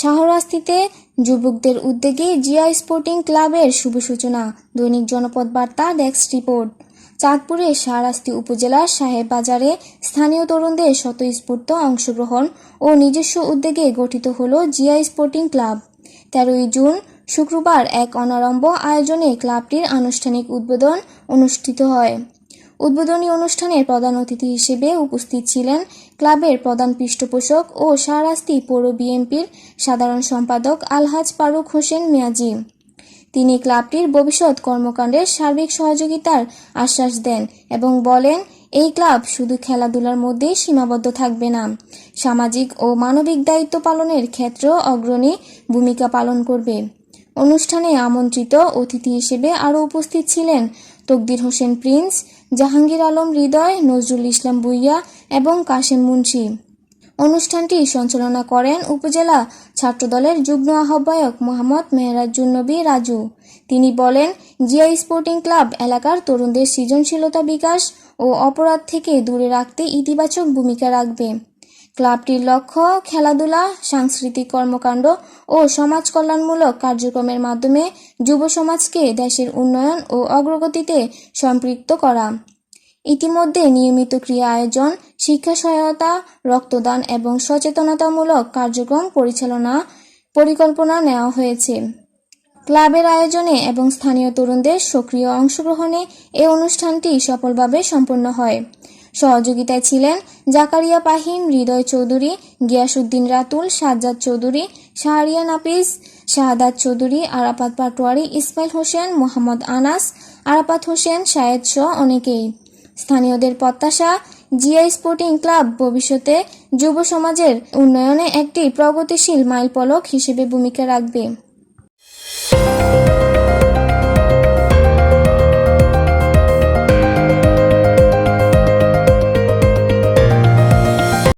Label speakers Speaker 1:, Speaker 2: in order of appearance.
Speaker 1: শাহরাস্তিতে যুবকদের উদ্যোগে জিয়া স্পোর্টিং ক্লাবের শুভ সূচনা। দৈনিক জনপদ বার্তা, ডেস্ক রিপোর্ট। চাঁদপুরে শাহরাস্তি উপজেলার সাহেব বাজারে স্থানীয় তরুণদের স্বতঃস্ফূর্ত অংশগ্রহণ ও নিজস্ব উদ্যোগে গঠিত হল জিয়া স্পোর্টিং ক্লাব। তেরোই জুন, শুক্রবার এক অনারম্ভ আয়োজনে ক্লাবটির আনুষ্ঠানিক উদ্বোধন অনুষ্ঠিত হয়। উদ্বোধনী অনুষ্ঠানের প্রধান অতিথি হিসেবে উপস্থিত ছিলেন ক্লাবের প্রধান পৃষ্ঠপোষক ও সারাস্তি পৌর বিএনপির সাধারণ সম্পাদক আলহাজ ফারুক হোসেন মিয়াজি। তিনি ক্লাবটির ভবিষ্যৎ কর্মকাণ্ডের সার্বিক সহযোগিতার আশ্বাস দেন এবং বলেন, এই ক্লাব শুধু খেলাধুলার মধ্যেই সীমাবদ্ধ থাকবে না। সামাজিক ও মানবিক দায়িত্ব পালনের ক্ষেত্রেও অগ্রণী ভূমিকা পালন করবে। অনুষ্ঠানে আমন্ত্রিত অতিথি হিসেবে আরও উপস্থিত ছিলেন তকদির হোসেন প্রিন্স, জাহাঙ্গীর আলম হৃদয়, নজরুল ইসলাম বুইয়া এবং কাশেম মুন্সি। অনুষ্ঠানটি সঞ্চালনা করেন উপজেলা ছাত্রদলের যুগ্ম আহ্বায়ক মোহাম্মদ মেহরাজুন্নবী রাজু। তিনি বলেন জিয়া স্পোর্টিং ক্লাব এলাকার তরুণদের সৃজনশীলতা বিকাশ ও অপরাধ থেকে দূরে রাখতে ইতিবাচক ভূমিকা রাখবে। ক্লাবটির লক্ষ্য খেলাধুলা, সাংস্কৃতিক কর্মকাণ্ড ও সমাজ কল্যাণমূলক কার্যক্রমের মাধ্যমে যুব সমাজকে দেশের উন্নয়ন ও অগ্রগতিতে সম্পৃক্ত করা। ইতিমধ্যে নিয়মিত ক্রিয়া আয়োজন, শিক্ষা সহায়তা, রক্তদান এবং সচেতনতামূলক কার্যক্রম পরিচালনা, পরিকল্পনা নেওয়া হয়েছে। ক্লাবের আয়োজনে এবং স্থানীয় তরুণদের সক্রিয় অংশগ্রহণে এ অনুষ্ঠানটি সফলভাবে সম্পন্ন হয়। সহযোগিতায় ছিলেন জাকারিয়া পাহিম, হৃদয় চৌধুরী গিয়াসুদ্দিন রাতুল, সাজ্জাদ চৌধুরী, শাহরিয়া নাফিস শাহাদাত চৌধুরী, আরাফাত পাটোয়ারি, ইসমাইল হোসেন, মোহাম্মদ আনাস, আরাফাত হোসেন, শায়েদ সহ অনেকেই। স্থানীয়দের প্রত্যাশা, জিআই স্পোর্টিং ক্লাব ভবিষ্যতে যুব সমাজের উন্নয়নে একটি প্রগতিশীল মাইলফলক হিসেবে ভূমিকা রাখবে।